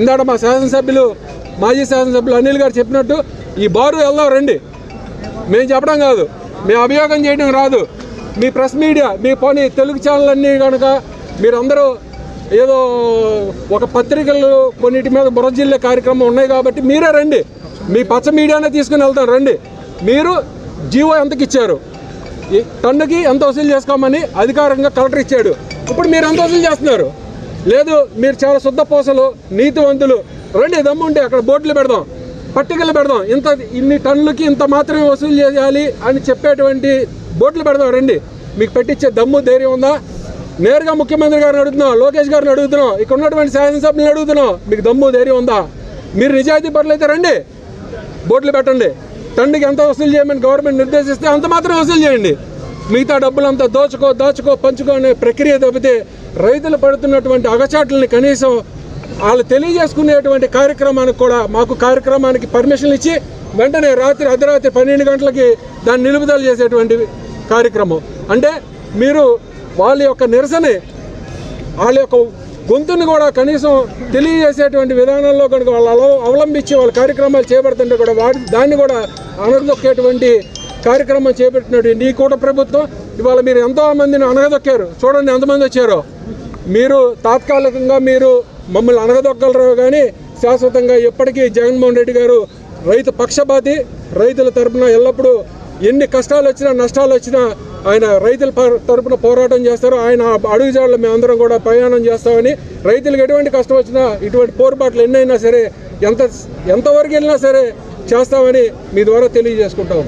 ఇందాక మా శాసనసభ్యులు మాజీ శాసనసభ్యులు అనిల్ గారు చెప్పినట్టు ఈ బారు వెళ్దాం రండి. మేము చెప్పడం కాదు. మేము అభియోగం చేయడం రాదు. మీ ప్రెస్ మీడియా మీ పోనీ తెలుగు ఛానల్ అన్నీ కనుక మీరందరూ ఏదో ఒక పత్రికలు కొన్నిటి మీద బురజిల్లే కార్యక్రమం ఉన్నాయి కాబట్టి మీరే రండి. మీ పచ్చ మీడియానే తీసుకుని వెళ్తాం రండి. మీరు జీవో ఎంతకి ఇచ్చారు? ఈ టన్నుకి ఎంత వసూలు చేసుకోమని అధికారంగా కలెక్టర్ ఇచ్చాడు. ఇప్పుడు మీరు ఎంత వసూలు చేస్తున్నారు? లేదు మీరు చాలా శుద్ధ పోసలు నీతివంతులు. రండి దమ్ముంటే అక్కడ బోట్లు పెడదాం పట్టికలు పెడదాం. ఇంత ఇన్ని టన్నులకి ఇంత మాత్రమే వసూలు చేయాలి అని చెప్పేటువంటి బోట్లు పెడదాం రండి. మీకు పెట్టించే దమ్ము ధైర్యం ఉందా? నేరుగా ముఖ్యమంత్రి గారిని అడుగుతున్నాం లోకేష్ గారిని అడుగుతున్నాం ఇక్కడ ఉన్నటువంటి శాసనసభ్యులను అడుగుతున్నాం మీకు దమ్ము ధైర్యం ఉందా? మీరు నిజాయితీ పరులైతే రండి బోట్లు పెట్టండి. తండ్రికి ఎంత వసూలు చేయమని గవర్నమెంట్ నిర్దేశిస్తే అంత మాత్రం వసూలు చేయండి. మిగతా డబ్బులంతా దోచుకో దాచుకో పంచుకో అనే ప్రక్రియ తప్పితే రైతులు పడుతున్నటువంటి అగచాట్లని కనీసం వాళ్ళు తెలియజేసుకునేటువంటి కార్యక్రమానికి కూడా మాకు కార్యక్రమానికి పర్మిషన్ ఇచ్చి వెంటనే రాత్రి అర్ధరాత్రి పన్నెండు గంటలకి దాన్ని నిలుపుదల చేసేటువంటి కార్యక్రమం. అంటే మీరు వాళ్ళ యొక్క నిరసన వాళ్ళ యొక్క గొంతుని కూడా కనీసం తెలియజేసేటువంటి విధానంలో కనుక వాళ్ళు అవలంబించి వాళ్ళ కార్యక్రమాలు చేపడుతుంటే కూడా వాటి దాన్ని కూడా అనగదొక్కేటువంటి కార్యక్రమం చేపట్టినట్టు నీ కూట ప్రభుత్వం ఇవాళ మీరు ఎంతో మందిని అనగదొక్కారు చూడండి ఎంతమంది వచ్చారో. మీరు తాత్కాలికంగా మీరు మమ్మల్ని అనగదొక్కగలరు కానీ శాశ్వతంగా ఎప్పటికీ జగన్మోహన్ రెడ్డి గారు రైతు పక్షపాతి రైతుల తరపున ఎల్లప్పుడూ ఎన్ని కష్టాలు వచ్చినా నష్టాలు వచ్చినా ఆయన రైతుల పర- తరపున పోరాటం చేస్తారు. ఆయన అడుగుజాడలు మేమందరం కూడా ప్రయాణం చేస్తామని రైతులకు ఎటువంటి కష్టం వచ్చినా ఇటువంటి పోరుబాట్లు ఎన్నైనా సరే ఎంత ఎంతవరకు వెళ్ళినా సరే చేస్తామని మీ ద్వారా తెలియజేసుకుంటాము